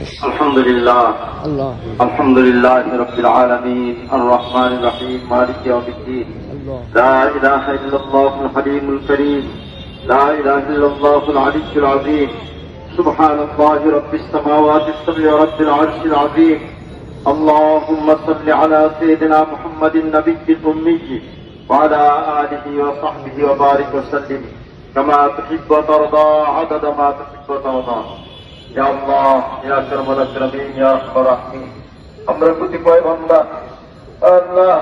الحمد لله. الله. الحمد لله رب العالمين. الرحمن الرحيم. مالك يوم الدين. لا إله إلا الله الحليم الكريم. لا إله إلا الله العلي العظيم. سبحان الله رب السماوات السبع ورب العرش العظيم. اللهم صل على سيدنا محمد النبي الأمي وعلى آله وصحبه وبارك وسلم. كما تحب وترضى عدد ما تحب وترضى. আমরা কতিপয় বন্ধা আল্লাহ,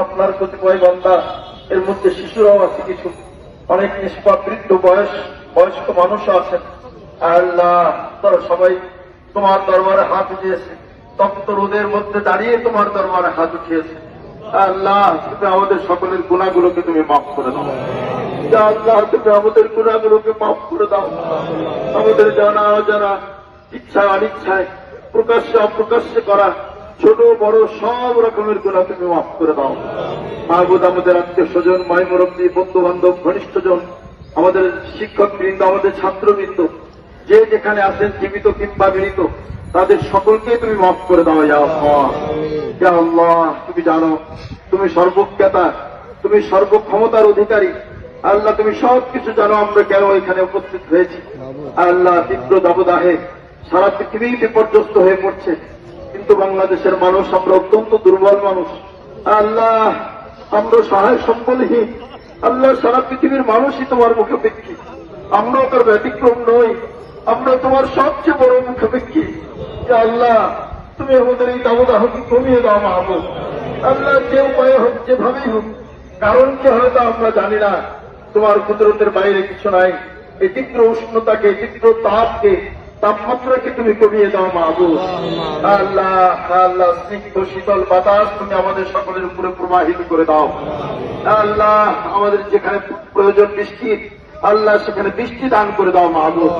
আপনার কতিপয় বন্ধা এর মধ্যে শিশুরাও আছে কিছু। অনেক নিষ্পাপ বয়স, বয়স্ক মানুষও আছেন। আল্লাহ, তারা সবাই তোমার দরবারে হাত উঠিয়েছে। তপ্ত রোদের মধ্যে দাঁড়িয়ে তোমার দরবারে হাত উঠিয়েছে। আল্লাহ আমাদের সকলের গুণাগুলোকে তুমি মাফ করে দাও। আল্লাহ, তুমি আমাদের গুণাগুলোকে মাফ করে দাও। আমাদের জানা, অজানা, ইচ্ছা, অনিচ্ছায় প্রকাশ্যে, অপ্রকাশ্যে করা ছোট, বড় সব রকমের গুণা তুমি মাফ করে দাও। মাহবুদ আমাদের আত্মীয় স্বজন, মাই মুরব্বী বন্ধু বান্ধব ঘনিষ্ঠজন আমাদের শিক্ষক বৃন্দ আমাদের ছাত্রবৃন্দ, যে যেখানে আছেন, জীবিত কিংবা মৃত তাদের সকলকে তুমি মাফ করে দাও আল্লাহ, তুমি জানো, তুমি সর্বজ্ঞতা, তুমি সর্বক্ষমতার অধিকারী। আল্লাহ, তুমি সব কিছু জানো আমরা কেন এখানে উপস্থিত হয়েছি। আল্লাহ তীব্র দাবদাহে সারা পৃথিবী বিপর্যস্ত হয়ে পড়ছে। কিন্তু বাংলাদেশের মানুষ, আমরা অত্যন্ত দুর্বল মানুষ। আল্লাহ, আমরা সহায় সম্বলহীন আল্লাহ, সারা পৃথিবীর মানুষই তোমার মুখোপেক্ষী। আমরাও তার ব্যতিক্রম নই। আমরা তোমার সবচেয়ে বড় মুখোপেক্ষী। যে আল্লাহ, তুমি আমাদের এই দাবদাহকে কমিয়ে দাও, মাহবুব। আল্লাহ, যে উপায়ে হোক, যেভাবেই হোক, কারণ কি হয়তো আমরা জানি না। তোমার কুদরতের বাইরে কিছু নাই। এই তীব্র উষ্ণতাকে তীব্র তাপকে তাপমাত্রাকে তুমি কমিয়ে দাও মাহবুব। আল্লাহ। আল্লাহ স্নিগ্ধ শীতল বাতাস তুমি আমাদের সকলের উপরে প্রবাহিত করে দাও। আল্লাহ। আমাদের যেখানে প্রয়োজন বৃষ্টির আল্লাহ সেখানে বৃষ্টি দান করে দাও মাহবুব।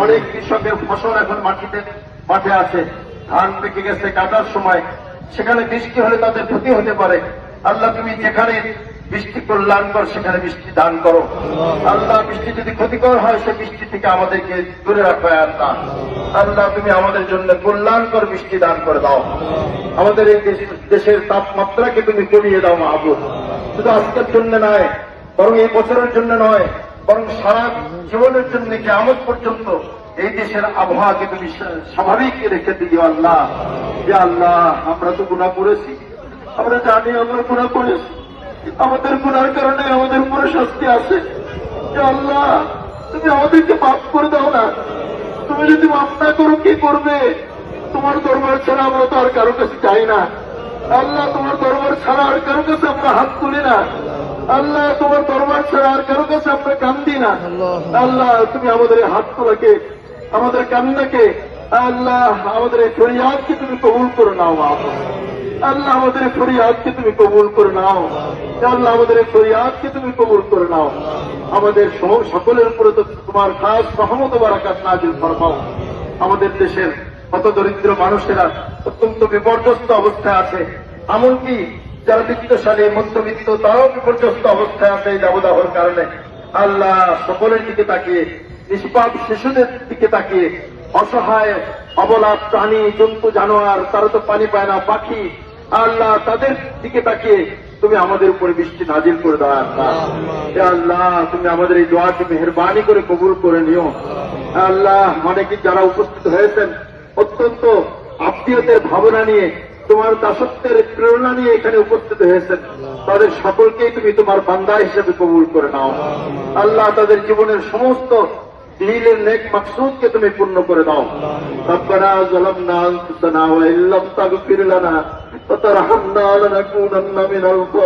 অনেক কৃষকের ফসল এখন মাটিতে মাঠে আছে। ধান পেকে গেছে কাটার সময়। সেখানে বৃষ্টি হলে তাদের ক্ষতি হতে পারে। আল্লাহ তুমি যেখানে বৃষ্টি কল্যাণকর সেখানে বৃষ্টি দান করো। আল্লাহ বৃষ্টি যদি ক্ষতিকর হয়, সে বৃষ্টি থেকে আমাদেরকে দূরে রাখো আল্লাহ। আল্লাহ, তুমি আমাদের জন্য কল্যাণকর বৃষ্টি দান করে দাও। আমাদের এই দেশের তাপমাত্রাকে তুমি কমিয়ে দাও, মাহবুব। শুধু আজকের জন্য নয়, বরং এই বছরের জন্য নয়, বরং সারা জীবনের জন্য কেমন পর্যন্ত এই দেশের আবহাওয়াকে তুমি স্বাভাবিক রেখে দিও, আল্লাহ। যে আল্লাহ, আমরা তো গুণা করেছি। আমরা জানি আমরা গুণা করেছি। আমাদের গুণার কারণে আমাদের উপরে শাস্তি আছে। আল্লাহ, তুমি আমাদেরকে মাফ করে দাও না। তুমি যদি মাফ না করো, কি করবে? তোমার দরবার ছাড়া আমরা তো আর কারও কাছে চাই না। আল্লাহ, তোমার দরবার ছাড়া আর কারও কাছে আমরা হাত তুলি না। আল্লাহ, তোমার দরবার ছাড়া আর কারও কাছে আমরা কান্দি না। আল্লাহ, তুমি আমাদের হাত তোলাকে আমাদের কান্নাকে, আল্লাহ, আমাদের ফরিয়াদকে তুমি কবুল করে নাও আল্লাহ, আমাদের ফরিয়াদকে তুমি কবুল করে নাও। আল্লাহ আমাদের ফরিয়াদকে তুমি কবুল করে নাও। আমাদের সকলের উপরে তো তোমার খাস সহমত বারাকাত নাজিল ফরমাও। আমাদের দেশের কত দরিদ্র মানুষেরা অত্যন্ত বিপর্যস্ত অবস্থায় আছে। এমনকি যারা বিত্তশালী, মধ্যবিত্ত, তারাও বিপর্যস্ত অবস্থায় আছে এই দাবদাহর কারণে। আল্লাহ সকলের দিকে তাকিয়ে, নিষ্পাপ শিশুদের দিকে তাকিয়ে, অসহায়, অবলা প্রাণী, জন্তু, জানোয়ার, তারা তো পানি পায় না, পাখি। আল্লাহ তাদের দিকে তাকিয়ে তুমি আমাদের উপরে বৃষ্টি নাজিল করে দাও আল্লাহ। আল্লাহ। তুমি আমাদের এই দোয়াকে মেহরবানি করে কবুল করে নিও। আল্লাহ অনেকে যারা উপস্থিত হয়েছেন অত্যন্ত আত্মীয়তের ভাবনা নিয়ে তোমার দাসত্বের প্রেরণা নিয়ে এখানে উপস্থিত হয়েছেন তাদের সকলকেই তুমি তোমার বান্দা হিসেবে কবুল করে নাও। আল্লাহ। তাদের জীবনের সমস্ত দিলের নেক মাকসুদকে তুমি পূর্ণ করে দাও। রব্বানা যালামনা আনফুসানা ওয়া ইল্লাম তাগফির লানা। وترحمنا لنكونن من القوم